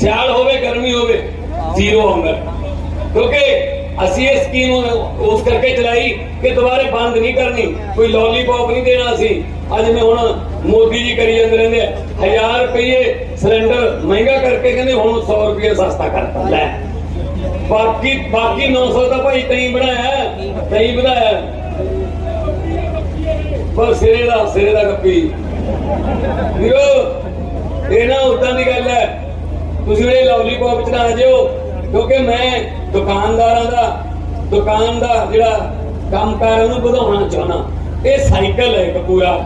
ਸਿਆਲ ਹੋਵੇ, ਗਰਮੀ ਹੋਵੇ, ਜ਼ੀਰੋ ਆਉਂਦਾ ਕਿਉਂਕਿ ਅਸੀਂ ਇਹ ਸਕੀਮ ਉਸ ਕਰਕੇ ਚਲਾਈ ਕਿ ਦੁਬਾਰੇ ਬੰਦ ਨਹੀਂ ਕਰਨੀ, ਕੋਈ ਲੋਲੀਪੌਪ ਨਹੀਂ ਦੇਣਾ ਸੀ ਅੱਜ ਮੈਂ ਹੁਣ ਮੋਦੀ ਜੀ ਕਰੀ ਜਾਂਦੇ ਰਹਿੰਦੇ 1000 ਰੁਪਏ ਸਿਲੰਡਰ ਮਹਿੰਗਾ ਕਰਕੇ ਕਹਿੰਦੇ ਹੁਣ 100 ਰੁਪਏ ਸਸਤਾ ਕਰਤਾ, ਲੈ। ਬਾਕੀ ਬਾਕੀ 900 ਤਾਂ ਭਾਈ ਤੈਂ ਬਣਾਇਆ ਤੈਂ ਵਧਾਇਆ। ਪਰ ਸਿਰੇ ਦਾ ਸਿਰੇ ਦਾ ਕੱਪੀ ਵੀਰੋ, ਇਹ ਨਾ ਉਦਾਂ ਦੀ ਗੱਲ ਹੈ ਤੁਸੀਂ ਇਹ ਲਵਲੀਪੌਪ ਚ ਨਾ ਆ ਜਿਓ ਕਿਉਂਕਿ ਮੈਂ ਦੁਕਾਨਦਾਰਾਂ ਦਾ, ਦੁਕਾਨ ਦਾ ਜਿਹੜਾ ਕੰਮਕਾਰ ਉਹਨੂੰ ਵਧਾਉਣਾ ਚਾਹਣਾ ਇਹ ਸਾਈਕਲ ਹੈ ਇੱਕ ਪੂਰਾ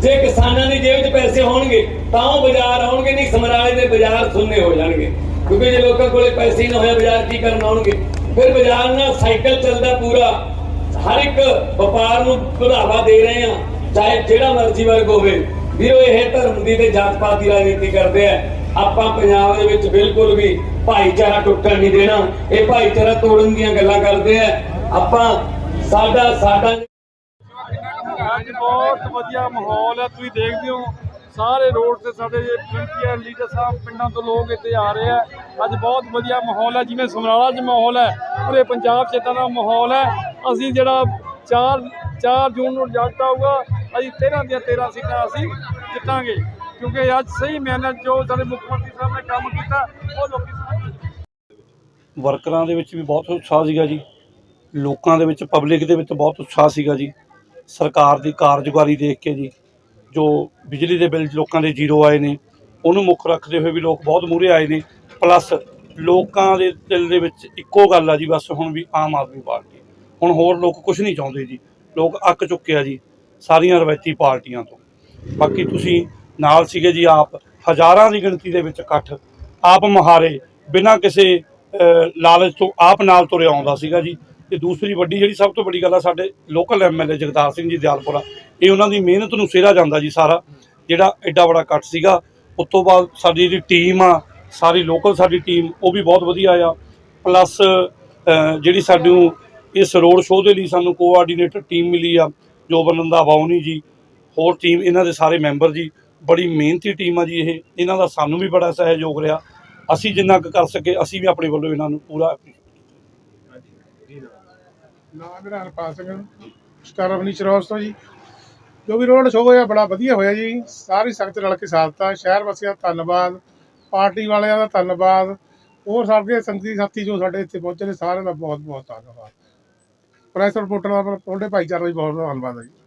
ਜੇ ਕਿਸਾਨਾਂ ਦੀ ਜੇਬ 'ਚ ਪੈਸੇ ਹੋਣਗੇ, ਤਾਂ ਉਹ ਬਾਜ਼ਾਰ ਆਉਣਗੇ, ਨਹੀਂ ਸਮਰਾਲੇ ਦੇ ਬਾਜ਼ਾਰ ਸੁੰਨੇ ਹੋ ਜਾਣਗੇ। ਕਿਉਂਕਿ ਜੇ ਲੋਕਾਂ ਕੋਲੇ ਪੈਸੇ ਨਾ ਹੋਇਆ ਬਾਜ਼ਾਰ ਕੀ ਕਰਨ ਆਉਣਗੇ? ਫਿਰ ਬਾਜ਼ਾਰ ਨਾਲ ਸਾਈਕਲ ਚੱਲਦਾ ਪੂਰਾ। ਹਰ ਇੱਕ ਵਪਾਰ ਨੂੰ ਵਧਾਵਾ ਦੇ ਰਹੇ ਆ ਚਾਹੇ ਜਿਹੜਾ ਮਰਜ਼ੀ ਵਰਗ ਹੋਵੇ। ਵੀਰੋ, ਇਹ ਧਰਮ ਦੀ ਤੇ ਜਾਤ ਪਾਤ ਦੀ ਰਾਜਨੀਤੀ ਕਰਦੇ ਆ। ਆਪਾਂ ਪੰਜਾਬ ਦੇ ਵਿੱਚ ਬਿਲਕੁਲ ਵੀ ਭਾਈਚਾਰਾ ਟੁੱਟਣ ਨਹੀਂ ਦੇਣਾ। ਇਹ ਭਾਈਚਾਰਾ ਤੋੜਨ ਦੀਆਂ ਗੱਲਾਂ ਕਰਦੇ ਆ। ਆਪਾਂ ਸਾਡਾ ਸਾਡਾ ਅੱਜ ਬਹੁਤ ਵਧੀਆ ਮਾਹੌਲ ਹੈ ਤੁਸੀਂ ਦੇਖਦੇ ਹੋ। ਸਾਰੇ ਰੋਡ ਤੇ ਸਾਡੇ ਜੇ ਲੀਡਰ ਸਾਹਿਬ, ਪਿੰਡਾਂ ਤੋਂ ਲੋਕ ਇੱਥੇ ਆ ਰਹੇ ਆ। ਅੱਜ ਬਹੁਤ ਵਧੀਆ ਮਾਹੌਲ ਹੈ ਜਿਵੇਂ ਸਮਰਾਲਾ 'ਚ ਮਾਹੌਲ ਹੈ ਪੂਰੇ ਪੰਜਾਬ 'ਚ ਇੱਦਾਂ ਦਾ ਮਾਹੌਲ ਹੈ ਅਸੀਂ ਜਿਹੜਾ 4 4 ਜੂਨ ਨੂੰ ਰਿਜ਼ਲਟ ਆਊਗਾ, ਅਸੀਂ 13 ਦੀਆਂ 13 ਸੀਟਾਂ ਅਸੀਂ ਜਿੱਤਾਂਗੇ। ਕਿਉਂਕਿ ਅੱਜ ਸਹੀ ਮਿਹਨਤ ਜੋ ਸਾਡੇ ਮੁੱਖ ਮੰਤਰੀ ਸਾਹਿਬ ਨੇ ਕੰਮ ਕੀਤਾ, ਉਹ ਲੋਕੀ ਵਰਕਰਾਂ ਦੇ ਵਿੱਚ ਵੀ ਬਹੁਤ ਉਤਸ਼ਾਹ ਸੀਗਾ ਜੀ। ਲੋਕਾਂ ਦੇ ਵਿੱਚ ਪਬਲਿਕ ਦੇ ਵਿੱਚ ਬਹੁਤ ਉਤਸ਼ਾਹ ਸੀਗਾ ਜੀ। ਸਰਕਾਰ ਦੀ ਕਾਰਜਕਾਰੀ ਦੇਖ ਕੇ ਜੀ, ਜੋ ਬਿਜਲੀ ਦੇ ਬਿੱਲ ਲੋਕਾਂ ਦੇ ਜ਼ੀਰੋ ਆਏ ਨੇ, ਉਹਨੂੰ ਮੁੱਖ ਰੱਖਦੇ ਹੋਏ ਵੀ ਲੋਕ ਬਹੁਤ ਮੂਹਰੇ ਆਏ ਨੇ। ਪਲੱਸ ਲੋਕਾਂ ਦੇ ਦਿਲ ਦੇ ਵਿੱਚ ਇੱਕੋ ਗੱਲ ਆ ਜੀ, ਬਸ ਹੁਣ ਵੀ ਆਮ ਆਦਮੀ ਪਾਰਟੀ। ਹੁਣ ਹੋਰ ਲੋਕ ਕੁਝ ਨਹੀਂ ਚਾਹੁੰਦੇ ਜੀ। ਲੋਕ ਅੱਕ ਚੁੱਕੇ ਆ ਜੀ, ਸਾਰੀਆਂ ਰਵਾਇਤੀ ਪਾਰਟੀਆਂ ਤੋਂ। ਬਾਕੀ ਤੁਸੀਂ ਨਾਲ ਸੀਗੇ ਜੀ ਆਪ, ਹਜ਼ਾਰਾਂ ਦੀ ਗਿਣਤੀ ਦੇ ਵਿੱਚ ਇਕੱਠ, ਆਪ ਮੁਹਾਰੇ, ਬਿਨਾਂ ਕਿਸੇ ਲਾਲਚ ਤੋਂ ਆਪ ਨਾਲ ਤੁਰਿਆ ਆਉਂਦਾ ਸੀਗਾ ਜੀ। ਤੇ ਦੂਸਰੀ ਵੱਡੀ ਜਿਹੜੀ ਸਭ ਤੋਂ ਵੱਡੀ ਗੱਲ ਆ, ਸਾਡੇ ਲੋਕਲ ਐਮਐਲਏ ਜਗਤਾਰ ਸਿੰਘ ਜੀ ਦਿਆਲਪੁਰਾ, ਇਹ ਉਹਨਾਂ ਦੀ ਮਿਹਨਤ ਨੂੰ ਸਿਹਰਾ ਜਾਂਦਾ ਜੀ ਸਾਰਾ, ਜਿਹੜਾ ਐਡਾ ਬੜਾ ਇਕੱਠ ਸੀਗਾ। ਉਸ ਤੋਂ ਬਾਅਦ ਸਾਡੀ ਜਿਹੜੀ ਟੀਮ ਆ, ਸਾਰੀ ਲੋਕਲ ਸਾਡੀ ਟੀਮ, ਉਹ ਵੀ ਬਹੁਤ ਵਧੀਆ ਆ। ਪਲੱਸ ਜਿਹੜੀ ਸਾਨੂੰ ਇਸ ਰੋਡ ਸ਼ੋਅ ਦੇ ਲਈ ਸਾਨੂੰ ਕੋਆਰਡੀਨੇਟਰ ਟੀਮ ਮਿਲੀ ਆ ਜੋ ਬਨੰਦਾ ਬਾਉਨੀ ਜੀ, ਹੋਰ ਟੀਮ ਇਹਨਾਂ ਦੇ ਸਾਰੇ ਮੈਂਬਰ ਜੀ। ਬੜੀ ਮਿਹਨਤੀ ਟੀਮ ਆ ਜੀ ਇਹ। ਇਹਨਾਂ ਦਾ ਸਾਨੂੰ ਵੀ ਬੜਾ ਸਹਿਯੋਗ ਰਿਹਾ। ਅਸੀਂ ਜਿੰਨਾ ਕੁ ਕਰ ਸਕੇ, ਅਸੀਂ ਵੀ ਆਪਣੇ ਵੱਲੋਂ ਇਹਨਾਂ ਨੂੰ ਪੂਰਾ ਨਾਮ ਮੇਰਾ Harpal Singh star furniture house ਤੋਂ ਜੀ। ਜੋ ਵੀ ਰੋਡ ਸ਼ੋਅ ਹੋਇਆ, ਬੜਾ ਵਧੀਆ ਹੋਇਆ ਜੀ। ਸਾਰੀ ਸੰਗਤ ਰਲ ਕੇ ਸਾਥ ਦਿੱਤਾ। ਸ਼ਹਿਰ ਵਾਸੀਆਂ ਦਾ ਧੰਨਵਾਦ, ਪਾਰਟੀ ਵਾਲਿਆਂ ਦਾ ਧੰਨਵਾਦ, ਹੋਰ ਸਾਡੇ ਸੰਗਤੀ ਸਾਥੀ ਜੋ ਸਾਡੇ ਇੱਥੇ ਪਹੁੰਚੇ ਨੇ, ਸਾਰਿਆਂ ਦਾ ਬਹੁਤ ਬਹੁਤ ਧੰਨਵਾਦ। ਪ੍ਰੈਸ ਰਿਪੋਰਟਰ ਦਾ, ਤੁਹਾਡੇ ਭਾਈਚਾਰੇ ਦਾ ਵੀ ਬਹੁਤ ਧੰਨਵਾਦ ਹੈ ਜੀ।